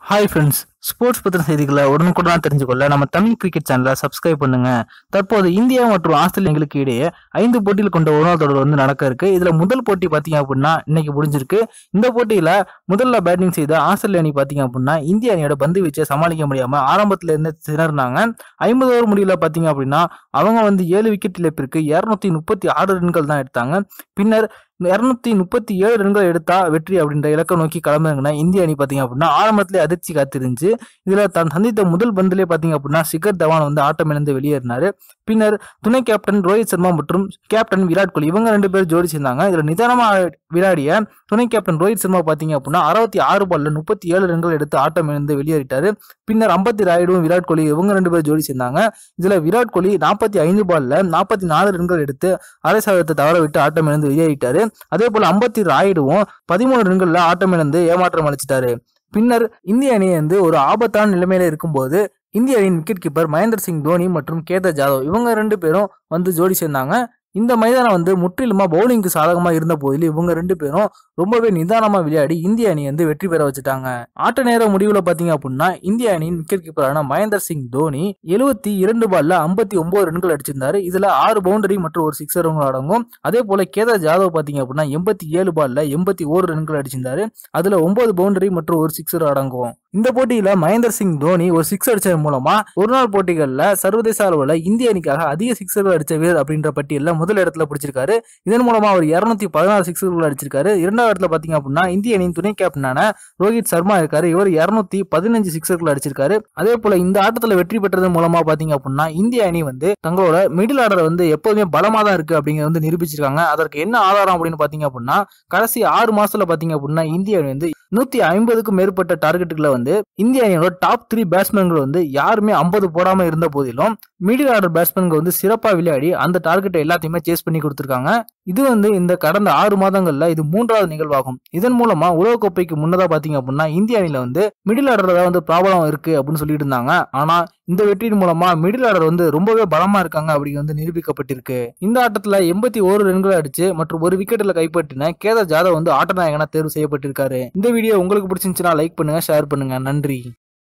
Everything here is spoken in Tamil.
Hi friends, ஸ்போர்ட்ஸ் பத்திர செய்திகளை உடனுக்குடன் தெரிஞ்சுக்கொள்ள நம்ம தமிழ் கிரிக்கெட் சேனலை சப்ஸ்கிரைப் பண்ணுங்க. தற்போது இந்தியா மற்றும் ஆஸ்திரேலியாங்களுக்கு இடையே ஐந்து போட்டிகள் கொண்ட ஒருநாள் தொடர் வந்து நடக்க இருக்கு. இதுல முதல் போட்டி பாத்தீங்க அப்படின்னா இன்னைக்கு முடிஞ்சிருக்கு. இந்த போட்டியில முதல்ல பேட்டிங் செய்த ஆஸ்திரேலிய அணி பாத்தீங்க அப்படின்னா இந்திய அணியோட பந்து வீச்சை சமாளிக்க முடியாம ஆரம்பத்துல இருந்து திணறினாங்க. ஐம்பது ஓவர் முடியல பாத்தீங்க அப்படின்னா அவங்க வந்து ஏழு விக்கெட் இழப்பிற்கு இருநூத்தி முப்பத்தி ஆறு ரன்கள் தான் எடுத்தாங்க. பின்னர் இரநூத்தி முப்பத்தி ஏழு ரன்கள் எடுத்தா வெற்றி அப்படின்ற இலக்கை நோக்கி கிளம்புறாங்கன்னா இந்திய அணி பார்த்தீங்க அப்படின்னா ஆரம்பத்திலே அதிர்ச்சி காத்திருந்துச்சு. இதில் தான் சந்தித்த முதல் பந்திலே பார்த்தீங்க அப்படின்னா சிகர் தவான் வந்து ஆட்டம் இழந்து வெளியேறினாரு. பின்னர் துணை கேப்டன் ரோஹித் சர்மா மற்றும் கேப்டன் விராட் கோலி இவங்க ரெண்டு பேரும் ஜோடி சேர்ந்தாங்க. இதில் நிதானமாக விளையாடிய துணை கேப்டன் ரோஹித் சர்மா பார்த்தீங்க அப்படின்னா அறுபத்தி ஆறு பால்ல முப்பத்தி ஏழு ரன்கள் எடுத்து ஆட்டம் இழந்து வெளியேறிட்டாரு. பின்னர் ஐம்பத்தி ராயுடும் விராட் கோலி இவங்க ரெண்டு பேரும் ஜோடி சேர்ந்தாங்க. இதில் விராட் கோலி நாற்பத்தி ஐந்து பால்ல நாற்பத்தி நாலு ரன்கள் எடுத்து அரை சதவீதத்தை தவற விட்டு ஆட்டம் இழந்து வெளியேறிட்டாரு. அதே போல் ஐம்பத்தி ராயுடுவும் பதிமூணு ரன்களில் ஆட்டம் இழந்து ஏமாற்றம் அளிச்சிட்டாரு. பின்னர் இந்திய அணி வந்து ஒரு ஆபத்தான நிலைமையில இருக்கும்போது இந்திய அணியின் விக்கெட் கீப்பர் மகேந்திர சிங் தோனி மற்றும் கேதர் ஜாதவ் இவங்க ரெண்டு பேரும் வந்து ஜோடி சேர்ந்தாங்க. இந்த மைதானம் வந்து முற்றிலுமா பவுலிங்க்கு சாதகமாக இருந்த போதிலும் இவங்க ரெண்டு பேரும் ரொம்பவே நிதானமாக விளையாடி இந்திய அணி வந்து வெற்றி பெற வச்சுட்டாங்க. ஆட்ட நேர முடிவில் பார்த்தீங்க அப்படின்னா இந்திய அணியின் விக்கெட் கீப்பரான மகேந்தர் சிங் தோனி எழுபத்தி இரண்டு பால்ல ஐம்பத்தி ஒன்பது ரன்கள் அடிச்சிருந்தாரு. இதுல ஆறு பவுண்டரி மற்றும் ஒரு சிக்ஸர் அடங்கும். அதே போல கேதார் ஜாதவ் பார்த்தீங்க அப்படின்னா எண்பத்தி ஏழு பால்ல எண்பத்தி ஓரு ரன்கள் அடிச்சிருந்தாரு. அதுல ஒன்பது பவுண்டரி மற்றும் ஒரு சிக்ஸர் அடங்கும். இந்த போட்டியில மகேந்திர சிங் தோனி ஒரு சிக்ஸ் அடிச்சது மூலமா ஒரு நாள் போட்டிகள்ல சர்வதேச அளவுல இந்திய அணிக்காக அதிக சிக்ஸர்கள் அடிச்ச வீரர் அப்படின்ற பட்டியலில் முதல் இடத்துல பிடிச்சிருக்காரு. இதன் மூலமா அவர் இருநூத்தி பதினாறு சிக்ஸர்கள் அடிச்சிருக்காரு. இரண்டாவது இடத்துல பாத்தீங்க அப்படின்னா இந்திய அணியின் துணை கேப்டனான ரோஹித் சர்மா இருக்காரு. இவர் இருநூத்தி பதினஞ்சு சிக்ஸர்கள் அடிச்சிருக்காரு. அதே போல இந்த ஆட்டத்துல வெற்றி பெற்றது மூலமா பாத்தீங்க அப்படின்னா இந்திய அணி வந்து தங்களோட மிடில் ஆர்டர் வந்து எப்போதுமே பலமா தான் இருக்கு அப்படிங்கிறத வந்து நிரூபிச்சிருக்காங்க. அதற்கு என்ன ஆதாரம் அப்படின்னு பாத்தீங்க அப்படின்னா கடைசி ஆறு மாசத்துல பாத்தீங்க அப்படின்னா இந்திய அணி வந்து நூத்தி ஐம்பதுக்கும் மேற்பட்ட டார்கெட்டுகளை வந்து இந்திய அணியோட டாப் த்ரீ பேட்ஸ்மேன்கள் வந்து யாருமே ஐம்பது போடாம இருந்த போதிலும் மிடில் ஆர்டர் பேட்ஸ்மேன்கள் வந்து சிறப்பாக விளையாடி அந்த டார்கெட்டை எல்லாத்தையுமே சேஸ் பண்ணி கொடுத்துருக்காங்க. இது வந்து இந்த கடந்த ஆறு மாதங்கள்ல இது மூன்றாவது நிகழ்வாகும். இதன் மூலமா உலகக்கோப்பைக்கு முன்னதா பாத்தீங்க அப்படின்னா இந்திய அணியில வந்து மிடில் ஆர்டர் தான் வந்து ப்ராப்ளம் இருக்கு அப்படின்னு சொல்லிட்டு இருந்தாங்க. ஆனா இந்த வெற்றியின் மூலமா மிடில் ஆர்டர் வந்து ரொம்பவே பலமா இருக்காங்க அப்படிங்க வந்து நிரூபிக்கப்பட்டிருக்கு. இந்த ஆட்டத்துல எண்பத்தி ஒரு ரன்கள் அடிச்சு மற்றும் ஒரு விக்கெட்ல கைப்பற்றின கேதர் ஜாதவ் வந்து ஆட்ட நாயகனா தேர்வு செய்யப்பட்டிருக்காரு. இந்த வீடியோ உங்களுக்கு பிடிச்சிருந்துச்சுன்னா லைக் பண்ணுங்க ஷேர் பண்ணுங்க. நன்றி.